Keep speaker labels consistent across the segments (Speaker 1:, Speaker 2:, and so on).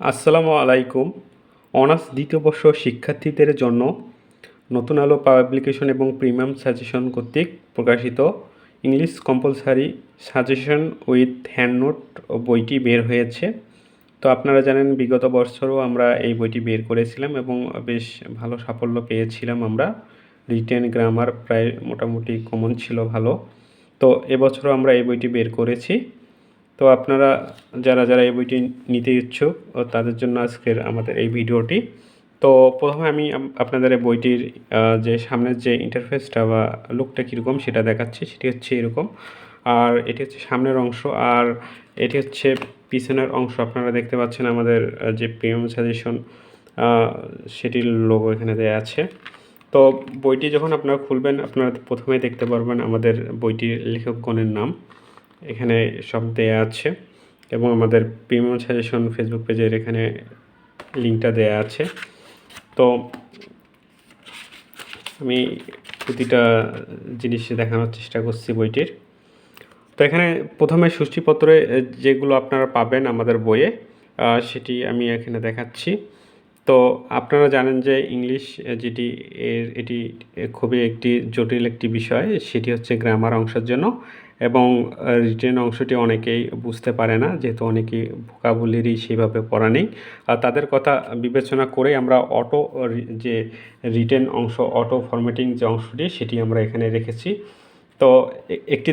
Speaker 1: আসসালামু আলাইকুম। অনার্স দ্বিতীয় বর্ষ শিক্ষার্থীদের জন্য নতুন আলো পাবলিকেশন এবং প্রিমিয়াম সাজেশন কর্তৃক প্রকাশিত English compulsory suggestion with handnote বইটি বের হয়েছে। তো আপনারা জানেন, বিগত বছরও আমরা এই বইটি বের করেছিলাম এবং বেশ ভালো সাফল্য পেয়েছিলাম আমরা। রিটেন গ্রামার প্রায় মোটামুটি কমন ছিল ভালো। তো এবছরও আমরা এই বইটি বের করেছি। তো আপনারা যারা যারা এই বইটি নিতে ইচ্ছুক তাদের জন্য আজকের আমাদের এই ভিডিওটি। তো প্রথমে আমি আপনাদের এই বইটির যে সামনের যে ইন্টারফেসটা বা লুকটা কীরকম সেটা দেখাচ্ছি, সেটি হচ্ছে এরকম। আর এটি হচ্ছে সামনের অংশ, আর এটি হচ্ছে পিছনের অংশ। আপনারা দেখতে পাচ্ছেন আমাদের যে প্রিমিয়াম সাজেশন সেটির লোগো এখানে দেওয়া আছে। তো বইটি যখন আপনারা খুলবেন, আপনারা প্রথমে দেখতে পারবেন আমাদের বইটির লেখকগণের নাম। এখানে সব দেয়া আছে এবং আমাদের প্রিমিয়াম সাজেশন ফেসবুক পেজের এখানে লিঙ্কটা দেয়া আছে। তো আমি প্রতিটা জিনিস দেখানোর চেষ্টা করছি বইটির। তো এখানে প্রথমে সূচিপত্রে এ, যেগুলো আপনারা পাবেন আমাদের বইয়ে সেটি আমি এখানে দেখাচ্ছি। তো আপনারা জানেন যে ইংলিশ যেটি এর এটি খুবই একটি জটিল একটি বিষয় সেটি হচ্ছে গ্রামার অংশের জন্য। এবং রিটেন অংশটি অনেকেই বুঝতে পারে না, যেহেতু অনেকেই ভোকাবুলারি সেইভাবে পড়া নেই। তাদের কথা বিবেচনা করে আমরা অটো যে রিটেন অংশ অটো ফরম্যাটিং যে অংশটি, সেটি আমরা এখানে রেখেছি। তো একটি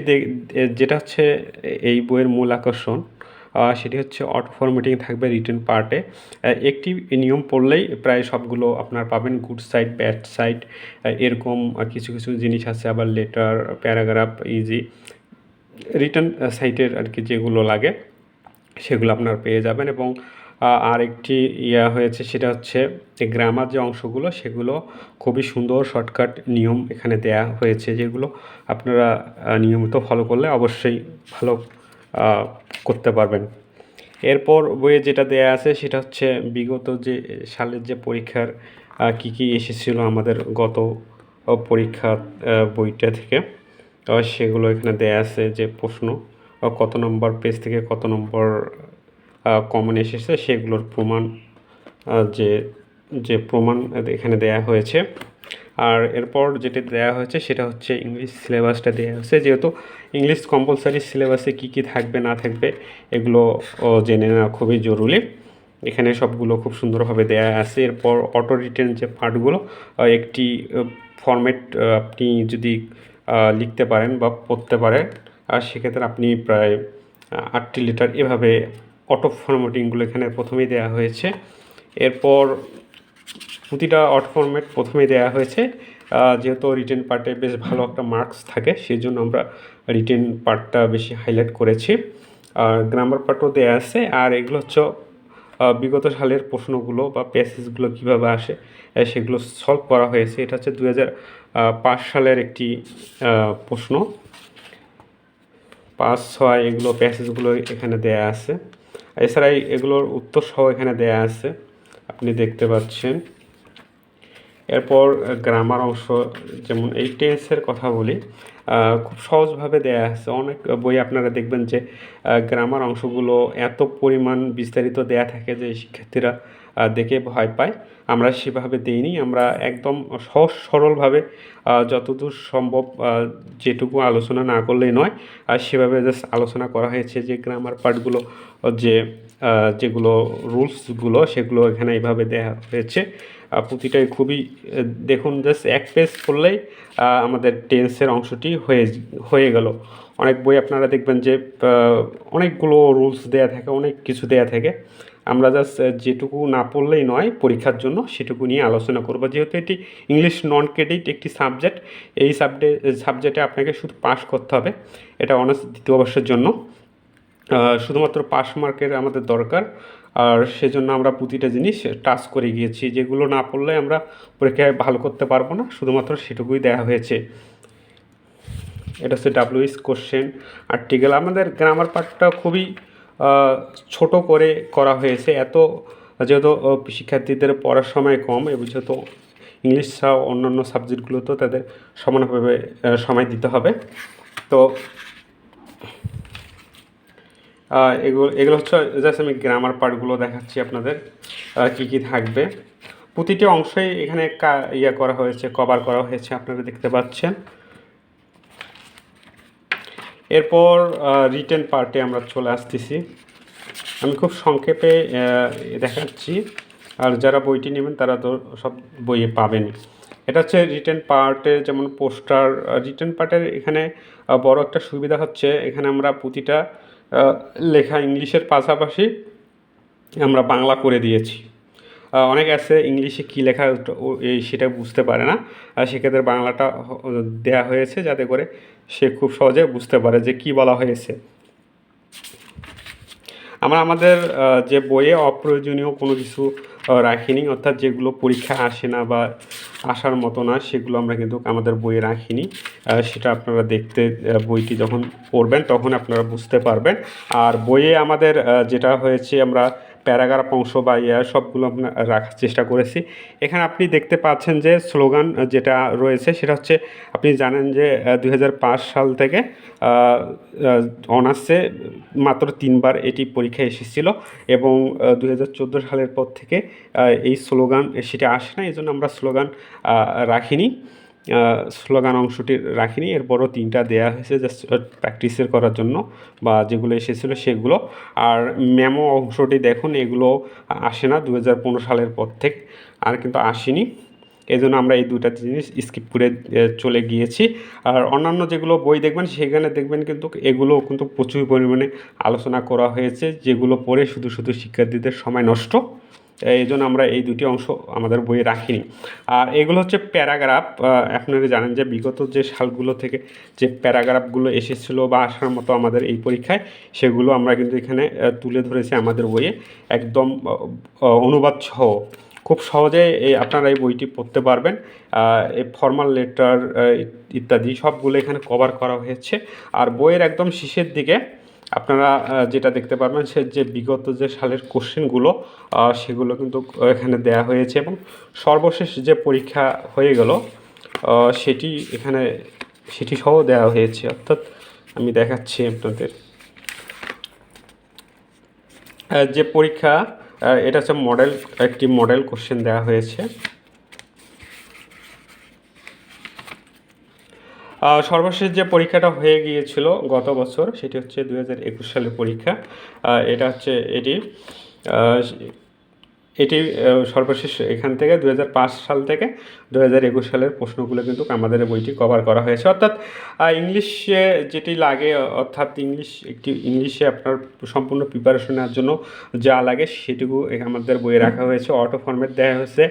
Speaker 1: যেটা হচ্ছে এই বইয়ের মূল আকর্ষণ সেটি হচ্ছে অটো ফরম্যাটিং থাকবে রিটেন পার্টে একটি নিয়ম পড়লেই প্রায় সবগুলো আপনার পাবেন গুড সাইড ব্যাড সাইড এরকম কিছু কিছু জিনিস আছে, আবার লেটার প্যারাগ্রাফ ইজি রিটার্ন সাইটের আর কি যেগুলো লাগে, সেগুলো আপনার পেয়ে যাবেন। এবং আরেকটি ইয়া হয়েছে, সেটা হচ্ছে গ্রামার যে অংশগুলো, সেগুলো খুবই সুন্দর শর্টকাট নিয়ম এখানে দেয়া হয়েছে, যেগুলো আপনারা নিয়মিত ফলো করলে অবশ্যই ভালো করতে পারবেন। এরপর বইয়ে যেটা দেয়া আছে, সেটা হচ্ছে বিগত যে সালের যে পরীক্ষার কি কি এসেছিল আমাদের গত পরীক্ষা বইটা থেকে। সেগুলো এখানে দেয়া আছে যে প্রশ্ন কত নম্বর পেজ থেকে কত নম্বর কমন এসেছে সেগুলোর প্রমাণ যে যে প্রমাণ এখানে দেয়া হয়েছে। আর এরপর যেটা দেয়া হয়েছে সেটা হচ্ছে ইংলিশ সিলেবাসটা দেওয়া হয়েছে। যেহেতু ইংলিশ কম্পালসারি সিলেবাসে কী কী থাকবে, না থাকবে, এগুলো জেনে নেওয়া খুবই জরুরি। এখানে সবগুলো খুব সুন্দরভাবে দেয়া আছে। এরপর অটো রিটেন যে পার্টগুলো একটি ফরম্যাট আপনি যদি লিখতে পারেন বা পড়তে পারেন। আর সেক্ষেত্রে আপনি প্রায় আটটি লিটার এভাবে অটো ফরম্যাটিংগুলো এখানে প্রথমেই দেওয়া হয়েছে। এরপর প্রতিটা অট ফরম্যাট প্রথমেই দেওয়া হয়েছে। যেহেতু রিটেন পার্টে বেশ ভালো একটা মার্কস থাকে সেই জন্য আমরা রিটেন পার্টটা বেশি হাইলাইট করেছি। আর গ্রামার পার্টও দেওয়া আছে। আর এগুলো হচ্ছে বিগত সালের প্রশ্নগুলো বা প্যাসেজগুলো কীভাবে আসে সেগুলো সলভ করা হয়েছে। এটা হচ্ছে দু হাজার পাঁচ সালের একটি প্রশ্ন। পাঁচ, ছয় এগুলো প্যাসেজগুলো এখানে দেয়া আছে। এছাড়া এগুলোর উত্তর সহ এখানে দেয়া আছে। আপনি দেখতে পাচ্ছেন। এরপর গ্রামার অংশ, যেমন এই টেন্সের কথা বলি খুব সহজভাবে দেয়া আছে। অনেক বই আপনারা দেখবেন যে গ্রামার অংশগুলো এত পরিমাণ বিস্তারিত দেয়া থাকে যে শিক্ষার্থীরা দেখে ভয় পায়। আমরা সেভাবে দেইনি। আমরা একদম সহজ সরলভাবে যতদূর সম্ভব যেটুকু আলোচনা না করলেই নয়, আর সেভাবে জাস্ট আলোচনা করা হয়েছে যে গ্রামার পার্টগুলো যে যেগুলো রুলসগুলো, সেগুলো এখানে এইভাবে দেওয়া হয়েছে। প্রতিটাই খুবই, দেখুন জাস্ট এক পেজ করলেই আমাদের টেন্সের অংশটি হয়ে হয়ে গেল। অনেক বই আপনারা দেখবেন যে অনেকগুলো রুলস দেয়া থাকে, অনেক কিছু দেয়া থাকে। আমরা জাস্ট যেটুকু না পড়লেই নয় পরীক্ষার জন্য সেটুকু নিয়ে আলোচনা করব। যেহেতু এটি ইংলিশ নন ক্রেডিট একটি সাবজেক্ট এই সাবজেক্ট সাবজেক্টে আপনাকে শুধু পাস করতে হবে। এটা অনার্স দ্বিতীয় বর্ষের জন্য। শুধুমাত্র পাস মার্কের আমাদের দরকার। আর সেজন্য আমরা প্রতিটা জিনিস টাচ করে গিয়েছি। যেগুলো না পড়লে আমরা পরীক্ষায় ভালো করতে পারব না। শুধুমাত্র সেটুকুই দেওয়া হয়েছে। এটা হচ্ছে ডাব্লিউএস কোশ্চেন আর্টিকেল আমাদের গ্রামার পার্টটা খুবই ছোট করে করা হয়েছে। এত যেহেতু শিক্ষার্থীদের পড়ার সময় কম এবং যেহেতু ইংলিশ ছাড়াও অন্যান্য সাবজেক্টগুলোতেও তাদের সমানভাবে সময় দিতে হবে। তো এগুলো এগুলো হচ্ছে জাস্ট আমি গ্রামার পার্টগুলো দেখাচ্ছি আপনাদের কী কি থাকবে। প্রতিটি অংশই এখানে ইয়ে করা হয়েছে কভার করা হয়েছে, আপনারা দেখতে পাচ্ছেন। এরপর রিটেন পার্টে আমরা চলে আসতেছি। আমি খুব সংক্ষেপে দেখাচ্ছি। আর যারা বইটি নেবেন, তারা তো সব বইয়ে পাবেন। এটা হচ্ছে রিটেন পার্টে যেমন পোস্টার রিটেন পার্টের এখানে বড় একটা সুবিধা হচ্ছে, এখানে আমরা প্রতিটা লেখা ইংলিশের পাশাপাশি আমরা বাংলা করে দিয়েছি। অনেক আছে ইংলিশে কী লেখা সেটা বুঝতে পারে না। আর সেক্ষেত্রে বাংলাটা দেয়া হয়েছে যাতে করে সে খুব সহজে বুঝতে পারে যে কী বলা হয়েছে। আমরা আমাদের যে বইয়ে অপ্রয়োজনীয় কোনো কিছু রাখিনি, অর্থাৎ যেগুলো পরীক্ষা আসে না বা আসার মতো না, সেগুলো আমরা কিন্তু আমাদের বইয়ে রাখিনি। সেটা আপনারা দেখতে বইটি যখন পড়বেন তখন আপনারা বুঝতে পারবেন। আর বইয়ে আমাদের যেটা হয়েছে আমরা প্যারাগ্রাফ অংশ বা ইয়া সবগুলো আমরা রাখার চেষ্টা করেছি। এখানে আপনি দেখতে পাচ্ছেন যে স্লোগান যেটা রয়েছে সেটা হচ্ছে, আপনি জানেন যে দু হাজার পাঁচ সাল থেকে অনার্সে মাত্র তিনবার এটি পরীক্ষায় এসেছিল এবং দু হাজার চোদ্দ সালের পর থেকে এই স্লোগান সেটা আসে না, এই জন্য আমরা স্লোগান রাখিনি। স্লোগান অংশটি রাখিনি, এরপরও তিনটা দেয়া হয়েছে জাস্ট প্র্যাকটিসের করার জন্য বা যেগুলো এসেছিল সেগুলো। আর মেমো অংশটি দেখুন, এগুলো আসে না দু হাজার পনেরো সালের পর থেকে, আর কিন্তু আসেনি। এই জন্য আমরা এই দুটা জিনিস স্কিপ করে চলে গিয়েছি। আর অন্যান্য যেগুলো বই দেখবেন, সেখানে দেখবেন কিন্তু এগুলো কিন্তু প্রচুর পরিমাণে আলোচনা করা হয়েছে, যেগুলো পড়ে শুধু শুধু শিক্ষার্থীদের সময় নষ্ট। এই জন্য আমরা এই দুটি অংশ আমাদের বইয়ে রাখিনি। আর এগুলো হচ্ছে প্যারাগ্রাফ। আপনারা জানেন যে বিগত যে সালগুলো থেকে যে প্যারাগ্রাফগুলো এসেছিল বা আসার মতো আমাদের এই পরীক্ষায়, সেগুলো আমরা কিন্তু এখানে তুলে ধরেছি আমাদের বইয়ে। একদম অনুবাদ সহ। খুব সহজে এই আপনারা এই বইটি পড়তে পারবেন। এই ফর্মাল লেটার ইত্যাদি সবগুলো এখানে কভার করা হয়েছে। আর বইয়ের একদম শেষের দিকে আপনারা যেটা দেখতে পারবেন, সে যে বিগত যে সালের কোশ্চেনগুলো সেগুলো কিন্তু এখানে দেয়া হয়েছে এবং সর্বশেষ যে পরীক্ষা হয়ে গেল সেটি এখানে, সেটি সহ দেওয়া হয়েছে। অর্থাৎ আমি দেখাচ্ছি আপনাদের। যে পরীক্ষা এটা হচ্ছে মডেল একটি মডেল কোশ্চেন দেওয়া হয়েছে। সর্বশেষ যে পরীক্ষাটা হয়ে গিয়েছিল গত বছর, সেটি হচ্ছে দু হাজার একুশ সালের পরীক্ষা। এটা হচ্ছে এটি এটি সর্বশেষ এখান থেকে দু হাজার পাঁচ সাল থেকে দু সালের প্রশ্নগুলো কিন্তু আমাদের বইটি কভার করা হয়েছে। অর্থাৎ ইংলিশে যেটি লাগে, অর্থাৎ ইংলিশ, একটি ইংলিশে আপনার সম্পূর্ণ প্রিপারেশন নেওয়ার জন্য যা লাগে সেটুকু আমাদের বইয়ে রাখা হয়েছে। অটো ফর্মেট দেওয়া হয়েছে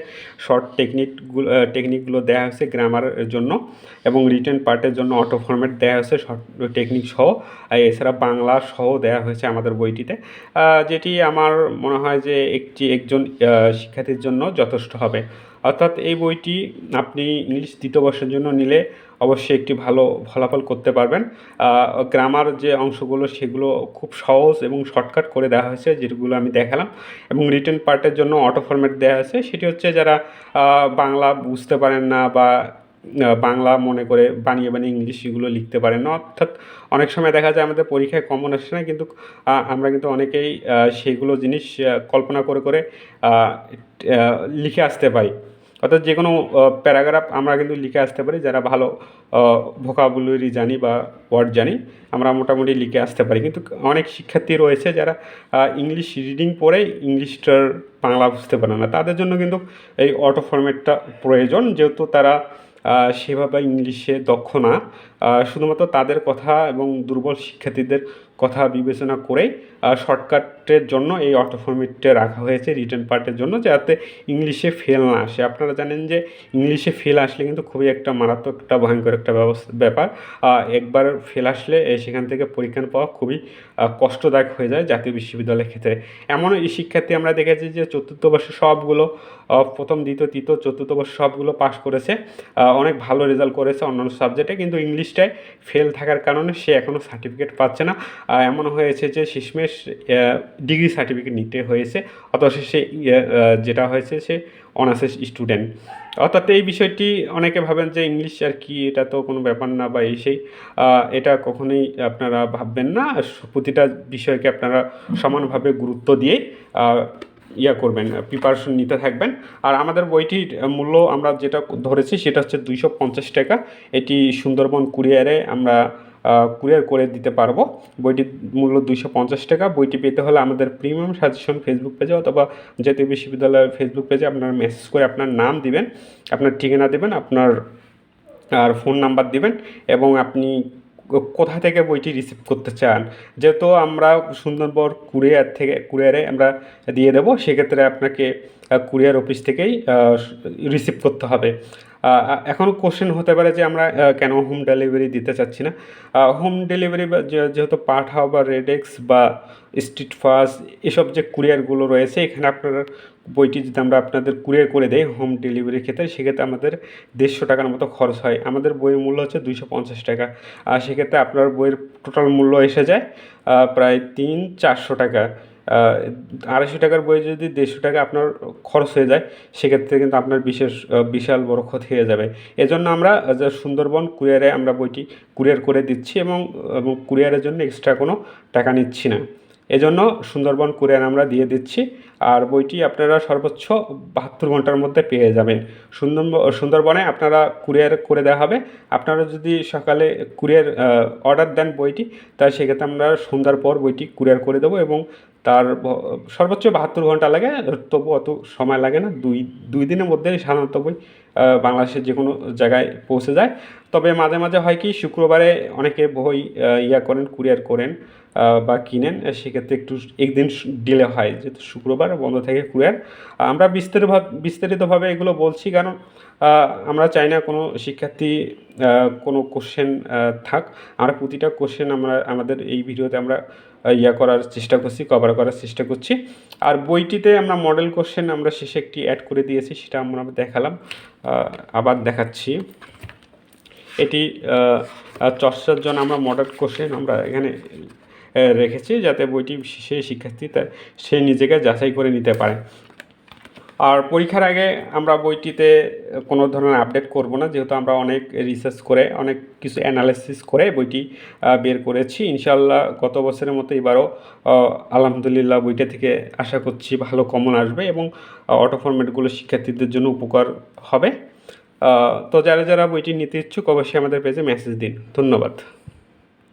Speaker 1: শর্ট টেকনিকগুলো টেকনিকগুলো দেওয়া হয়েছে গ্রামারের জন্য এবং রিটেন পার্টের জন্য অটো ফর্মেট দেওয়া হয়েছে শর্ট টেকনিক সহ। এছাড়া বাংলা সহ দেওয়া হয়েছে আমাদের বইটিতে। যেটি আমার মনে হয় যে একটি, একজন শিক্ষার্থীর জন্য যথেষ্ট হবে। অর্থাৎ এই বইটি আপনি ইংলিশ দ্বিতীয় বর্ষের জন্য নিলে অবশ্যই একটি ভালো ফলাফল করতে পারবেন। গ্রামার যে অংশগুলো, সেগুলো খুব সহজ এবং শর্টকাট করে দেওয়া হয়েছে, যেগুলো আমি দেখালাম। এবং রিটার্ন পার্টের জন্য অটো ফর্ম্যাট দেওয়া হয়েছে সেটি হচ্ছে যারা বাংলা বুঝতে পারেন না বা বাংলা মনে করে বানিয়ে বানিয়ে ইংলিশ এগুলো লিখতে পারে না, অর্থাৎ অনেক সময় দেখা যায় আমাদের পরীক্ষায় কমন আসে না, কিন্তু আমরা কিন্তু অনেকেই সেইগুলো জিনিস কল্পনা করে করে লিখে আসতে পারি। অর্থাৎ যে কোনো প্যারাগ্রাফ আমরা কিন্তু লিখে আসতে পারি, যারা ভালো ভোকাবুলারি জানি বা ওয়ার্ড জানি, আমরা মোটামুটি লিখে আসতে পারি। কিন্তু অনেক শিক্ষার্থী রয়েছে যারা ইংলিশ রিডিং পড়ে ইংলিশটার বাংলা বুঝতে পারে না। তাদের জন্য কিন্তু এই অটো ফরম্যাটটা প্রয়োজন, যেহেতু তারা সেভাবে ইংলিশে দক্ষ না। শুধুমাত্র তাদের কথা এবং দুর্বল শিক্ষার্থীদের কথা বিবেচনা করেই শর্টকাটের জন্য এই অটো রাখা হয়েছে রিটার্ন পার্টের জন্য, যাতে ইংলিশে ফেল না আসে। আপনারা জানেন যে ইংলিশে ফেল আসলে কিন্তু খুবই একটা মারাত্মক একটা ভয়ঙ্কর একটা ব্যবস্থা, ব্যাপার। একবার ফেল আসলে সেখান থেকে পরীক্ষা পাওয়া খুবই কষ্টদায়ক হয়ে যায় জাতীয় বিশ্ববিদ্যালয়ের ক্ষেত্রে। এমনও এই শিক্ষার্থী আমরা দেখেছি যে চতুর্থ বর্ষে সবগুলো প্রথম, দ্বিতীয়, তৃতীয়, চতুর্থ বর্ষ সবগুলো পাশ করেছে। অনেক ভালো রেজাল্ট করেছে অন্যান্য সাবজেক্টে কিন্তু ইংলিশটায় ফেল থাকার কারণে সে এখনও সার্টিফিকেট পাচ্ছে না। এমন হয়েছে যে শেষমেশ ডিগ্রি সার্টিফিকেট নিতে হয়েছে। অথচ সে ইয়ে, যেটা হয়েছে সে অনার্সের স্টুডেন্ট। অর্থাৎ এই বিষয়টি অনেকে ভাবেন যে ইংলিশ আর কি এটা তো কোনো ব্যাপার না বা এই সেই এটা কখনোই আপনারা ভাববেন না। প্রতিটা বিষয়কে আপনারা সমানভাবে গুরুত্ব দিয়ে ইয়া করবেন প্রিপারেশন নিতে থাকবেন। আর আমাদের বইটির মূল্য আমরা যেটা ধরেছি সেটা হচ্ছে দুইশো পঞ্চাশ টাকা। এটি সুন্দরবন কুরিয়ারে আমরা কুরিয়ার করে দিতে পারব। বইটির মূল্য দুইশো পঞ্চাশ টাকা। বইটি পেতে হলে আমাদের প্রিমিয়াম সাজেশন ফেসবুক পেজে অথবা জাতীয় বিশ্ববিদ্যালয়ের ফেসবুক পেজে আপনারা মেসেজ করে আপনার নাম দিবেন, আপনার ঠিকানা দেবেন, আপনার, আর ফোন নাম্বার দিবেন এবং আপনি কোথা থেকে বইটি রিসিভ করতে চান। যেহেতু আমরা সুন্দরবন কুরিয়ার থেকে কুরিয়ারে আমরা দিয়ে দেবো, সেক্ষেত্রে আপনাকে কুরিয়ার অফিস থেকেই রিসিভ করতে হবে। আহ, এখন কোশ্চেন হতে পারে যে আমরা কেন হোম ডেলিভারি দিতে চাচ্ছি না? হোম ডেলিভারি বা যেহেতু পাঠাও বা রেডেক্স বা স্ট্রিট ফাস্ট এসব যে কুরিয়ারগুলো রয়েছে এখানে আপনারা বইটি যদি আমরা আপনাদের কুরিয়ার করে দেই হোম ডেলিভারির ক্ষেত্রে সেক্ষেত্রে আমাদের দেড়শো টাকার মতো খরচ হয়। আমাদের বইয়ের মূল্য হচ্ছে দুইশো পঞ্চাশ টাকা। আর সেক্ষেত্রে আপনার বইয়ের টোটাল মূল্য এসে যায় প্রায় তিন চারশো টাকা। আড়াইশো টাকার বই যদি দেড়শো টাকা আপনার খরচ হয়ে যায়, সেক্ষেত্রে কিন্তু আপনার বিশেষ বিশাল বড় ক্ষতি হয়ে যাবে। এজন্য আমরা যে সুন্দরবন কুরিয়ারে আমরা বইটি কুরিয়ার করে দিচ্ছি এবং এবং কুরিয়ারের জন্য এক্সট্রা কোনো টাকা নিচ্ছি না। এজন্য সুন্দরবন কুরিয়ার আমরা দিয়ে দিচ্ছি, আর বইটি আপনারা সর্বোচ্চ বাহাত্তর ঘণ্টার মধ্যে পেয়ে যাবেন। সুন্দর সুন্দরবনে আপনারা কুরিয়ার করে দেওয়া হবে। আপনারা যদি সকালে কুরিয়ার অর্ডার দেন বইটি তাহলে সেক্ষেত্রে আমরা সন্ধ্যার পর বইটি কুরিয়ার করে দেবো এবং তার সর্বোচ্চ বাহাত্তর ঘণ্টা লাগে, তবু অত সময় লাগে না। দুই দুই দিনের মধ্যে সাধারণত বই বাংলাদেশের যে কোনো জায়গায় পৌঁছে যায়। তবে মাঝে মাঝে হয় কি, শুক্রবারে অনেকে বই ইয়া করেন, কুরিয়ার করেন। বা কিনেন সেক্ষেত্রে একটু একদিন ডিলে হয়, যেহেতু শুক্রবার বন্ধ থাকে কুরিয়ার। আমরা বিস্তারিতভাবে বিস্তারিতভাবে এগুলো বলছি, কারণ আমরা চাই না কোনো শিক্ষার্থী কোনো কোশ্চেন থাক। আমরা প্রতিটা কোশ্চেন আমরা, আমাদের এই ভিডিওতে আমরা ইয়া করার চেষ্টা করছি কভার করার চেষ্টা করছি। আর বইটিতে আমরা মডেল কোশ্চেন আমরা শেষে একটি অ্যাড করে দিয়েছি, সেটা আমরা দেখালাম। আবার দেখাচ্ছি। এটি চর্চার জন্য আমরা মডেল কোশ্চেন আমরা এখানে রেখেছি যাতে বইটি সে শিক্ষার্থী তার সে নিজেকে যাচাই করে নিতে পারে। আর পরীক্ষার আগে আমরা বইটিতে কোনো ধরনের আপডেট করব না, যেহেতু আমরা অনেক রিসার্চ করে, অনেক কিছু অ্যানালাইসিস করে বইটি বের করেছি। ইনশাল্লাহ গত বছরের মতো এবারও আলহামদুলিল্লাহ বইটা থেকে আশা করছি ভালো কমন আসবে এবং অটো ফরম্যাটগুলো শিক্ষার্থীদের জন্য উপকার হবে। তো যারা যারা বইটি নিতে ইচ্ছুক অবশ্যই আমাদের পেজে মেসেজ দিন। ধন্যবাদ।